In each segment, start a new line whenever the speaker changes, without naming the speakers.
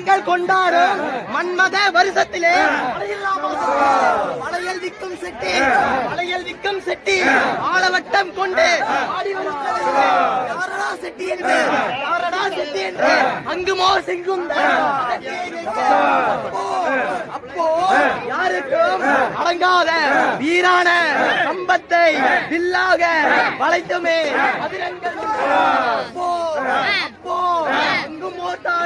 நாங்கள் கொண்டாடும் மன்மத வருஷத்திலே. மலையில் விக்கும் செட்டி. மலையில் விக்கும் செட்டி. ஆளவட்டம் கொண்டு செட்டி என்று? செட்டி என்று? அங்குமோ செங்கும். அப்போ அப்போ யாருக்கும் அடங்காத வீரான கம்பத்தை வில்லாக வளைத்துமே. அதிரங்கள் அப்போ அப்போ அங்கும்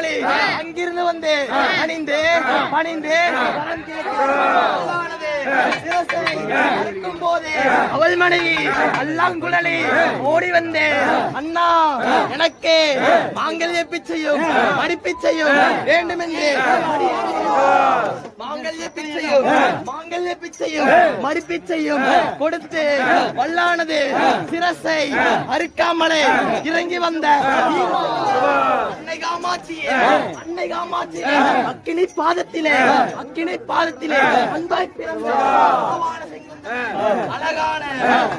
ஓட்டாளி அங்கிருந்து வந்து அணிந்து பணிந்து அவள் மனைவி அல்லாங்குழலி ஓடி வந்து அண்ணா எனக்கு மாங்கல்ய பிச்சையும் மடிப்பிச்சையும் வேண்டும் என்று மாங்கல்ய பிச்சையும் மாங்கல்ய பிச்சையும் மடிப்பிச்சையும் கொடுத்து வல்லானது சிரசை அறுக்காமலே இறங்கி வந்த காமாட்சியே. அன்னை காமாட்சியே. அக்கினி பாதத்திலே அக்கினி பாதத்திலே அன்பாய் பிறந்த அழகான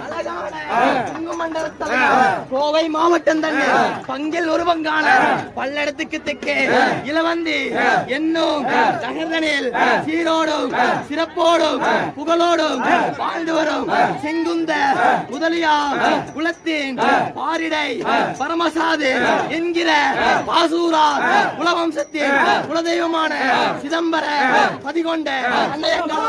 அழகான கோவை மாவட்டம் தானே பங்கில் ஒரு பங்கான பல்லடத்துக்கு தெற்கே இளவந்தி என்னும் நகர்தனில் சீரோடும் சிறப்போடும் புகழோடும் வாழ்ந்து வரும் செங்குந்த முதலியார் குலத்தின் பாரிடை பரமசாது என்கிற பாசூரா குலவம்சத்தின் குலதெய்வமான சிதம்பர பதிகொண்ட அன்னையங்கா